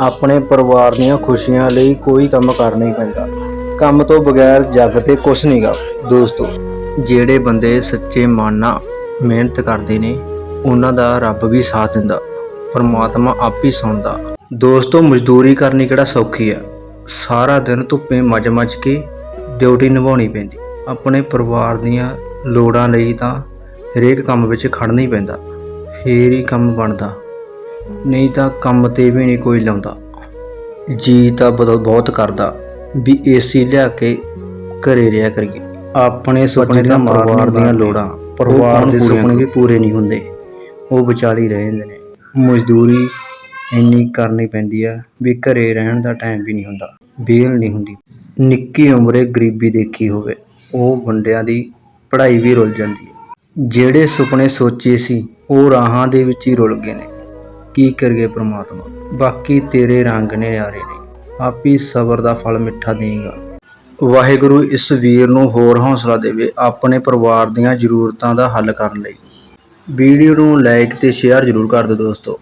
ਆਪਣੇ ਪਰਿਵਾਰ ਦੀਆਂ ਖੁਸ਼ੀਆਂ ਲਈ ਕੋਈ ਕੰਮ ਕਰਨਾ ਹੀ ਪੈਂਦਾ। ਕੰਮ ਤੋਂ ਬਗੈਰ ਜੱਗ ਤੇ ਕੁਝ ਨਹੀਂਗਾ ਦੋਸਤੋ, ਜਿਹੜੇ ਬੰਦੇ ਸੱਚੇ ਮਨ ਨਾਲ ਮਿਹਨਤ ਕਰਦੇ ਨੇ, ਉਹਨਾਂ ਦਾ ਰੱਬ ਵੀ ਸਾਥ ਦਿੰਦਾ, ਪਰਮਾਤਮਾ ਆਪ ਹੀ ਸੁਣਦਾ। ਦੋਸਤੋ, ਮਜ਼ਦੂਰੀ ਕਰਨੀ ਕਿਹੜਾ ਸੌਖੀ ਆ? ਸਾਰਾ ਦਿਨ ਧੁੱਪੇ ਮੱਜ-ਮੱਜ ਕੇ ਡਿਊਟੀ ਨਿਭਾਉਣੀ ਪੈਂਦੀ। ਆਪਣੇ ਪਰਿਵਾਰ ਦੀਆਂ ਲੋੜਾਂ ਲਈ ਤਾਂ ਹਰੇਕ ਕੰਮ ਵਿੱਚ ਖੜਨਾ ਹੀ ਪੈਂਦਾ। ਫੇਰ ਹੀ ਕੰਮ ਬਣਦਾ। ਨਹੀਂ ਤਾਂ ਕੰਮ ਤੇ ਵੀ ਨਹੀਂ ਕੋਈ ਲਾਉਂਦਾ। ਜੀ ਤਾਂ ਬਦਲ ਬਹੁਤ ਕਰਦਾ ਵੀ ਏਸੀ ਲਿਆ ਕੇ ਘਰੇ ਰਿਹਾ ਕਰੀਏ। ਆਪਣੇ ਸੁਪਨੇ ਤਾਂ ਪਰਿਵਾਰ ਦੀਆਂ ਲੋੜਾਂ ਪਰਿਵਾਰ ਦੇ ਸੁਪਨੇ ਵੀ ਪੂਰੇ ਨਹੀਂ ਹੁੰਦੇ। ਉਹ ਵਿਚਾਲੇ ਰਹਿ ਜਾਂਦੇ ਨੇ। ਮਜ਼ਦੂਰੀ ਇੰਨੀ ਕਰਨੀ ਪੈਂਦੀ ਆ ਵੀ ਘਰੇ ਰਹਿਣ ਦਾ ਟਾਈਮ ਵੀ ਨਹੀਂ ਹੁੰਦਾ। ਵਿਹਲ ਨਹੀਂ ਹੁੰਦੀ। ਨਿੱਕੀ ਉਮਰੇ ਗਰੀਬੀ ਦੇਖੀ ਹੋਵੇ ਉਹ ਬੰਦਿਆਂ ਦੀ ਪੜ੍ਹਾਈ ਵੀ ਰੁੱਲ ਜਾਂਦੀ ਹੈ। ਜਿਹੜੇ ਸੁਪਨੇ ਸੋਚੇ ਸੀ ਉਹ ਰਾਹਾਂ ਦੇ ਵਿੱਚ ਹੀ ਰੁਲ ਗਏ ਨੇ। ਕੀ ਕਰੀਏ ਪ੍ਰਮਾਤਮਾ? ਬਾਕੀ ਤੇਰੇ ਰੰਗ ਨੇ ਯਾਰੇ ਨੇ। ਆਪੀ ਸਬਰ ਦਾ ਫਲ ਮਿੱਠਾ ਦੇਗਾ। ਵਾਹਿਗੁਰੂ ਇਸ ਵੀਰ ਨੂੰ ਹੋਰ ਹੌਸਲਾ ਦੇਵੇ ਆਪਣੇ ਪਰਿਵਾਰ ਦੀਆਂ ਜ਼ਰੂਰਤਾਂ ਦਾ ਹੱਲ ਕਰਨ ਲਈ। ਵੀਡੀਓ ਨੂੰ ਲਾਈਕ ਤੇ ਸ਼ੇਅਰ ਜ਼ਰੂਰ ਕਰ ਦਿਓ ਦੋਸਤੋ।